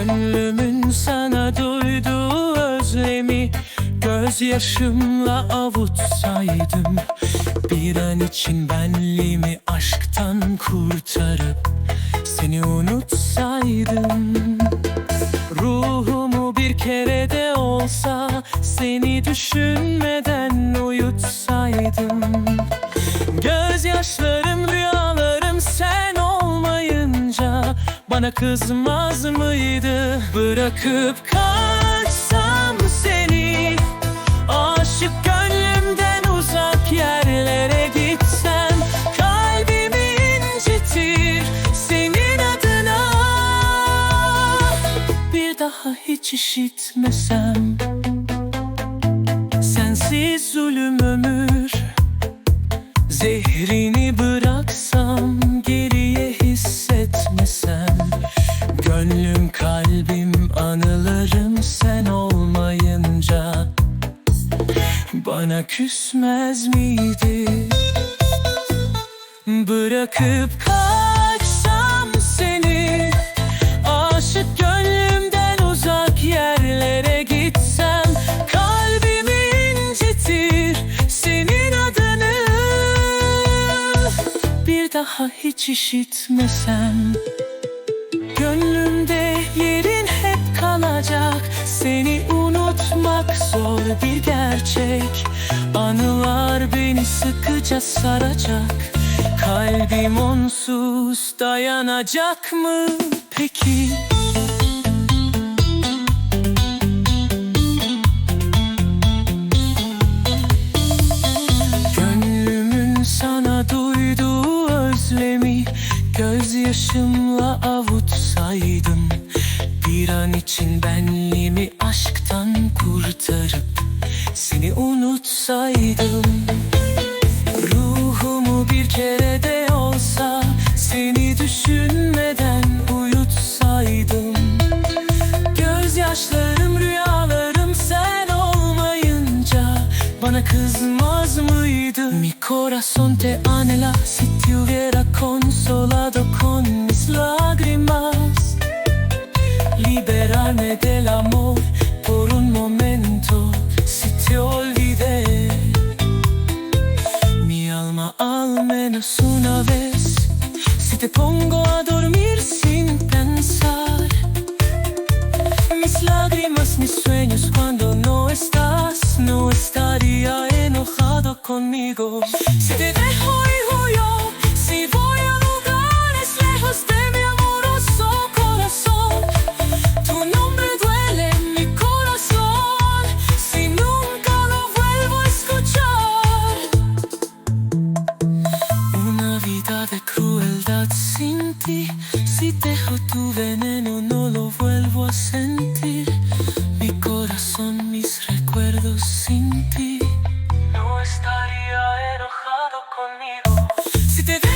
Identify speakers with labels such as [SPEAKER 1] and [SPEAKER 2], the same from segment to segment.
[SPEAKER 1] Gönlümün sana duyduğu özlemi Gözyaşımla avutsaydım Bir an için benliğimi aşktan kurtarıp Seni unutsaydım. Ruhumu bir kere de olsa Seni düşünmeden uyutsaydım Gözyaşlarım rüyasıydı Bana kızmaz mıydı? Bırakıp kaçsam seni? Aşık gönlümden uzak yerlere gitsem Kalbimi incitir senin adına. Bir daha hiç işitmesem Sensiz zulüm ömür Zehrini Bana küsmez miydi? Bırakıp kaçsam seni Aşık gönlümden uzak yerlere gitsem Kalbimi incitir senin adını. Bir daha hiç işitmesem Gönlümde yerin hep kalacak. Seni unutmak zor bir gerçek. Anılar beni sıkıca saracak. Kalbim onsuz dayanacak mı? Peki? Gönlümün sana duyduğu özlemi Gözyaşımla avutsaydım Bir an için benliğimi aşktan kurtarıp Seni unutsaydım Ruhumu bir kere de olsa Seni düşünmeden uyutsaydım. Gözyaşlarım rüyalarım sen olmayınca Bana kızmaz mıydı Mi corazón te anhela Si te hubiera consolado con a dormir sin pensar. Mis lágrimas, mis sueños cuando no estás No estaría enojado conmigo. Si te dejo y Si dejo tu veneno no lo vuelvo a sentir. Mi corazón, mis recuerdos sin ti. No estaría enojado conmigo. Si te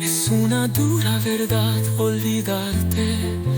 [SPEAKER 1] Es una dura verdad olvidarte.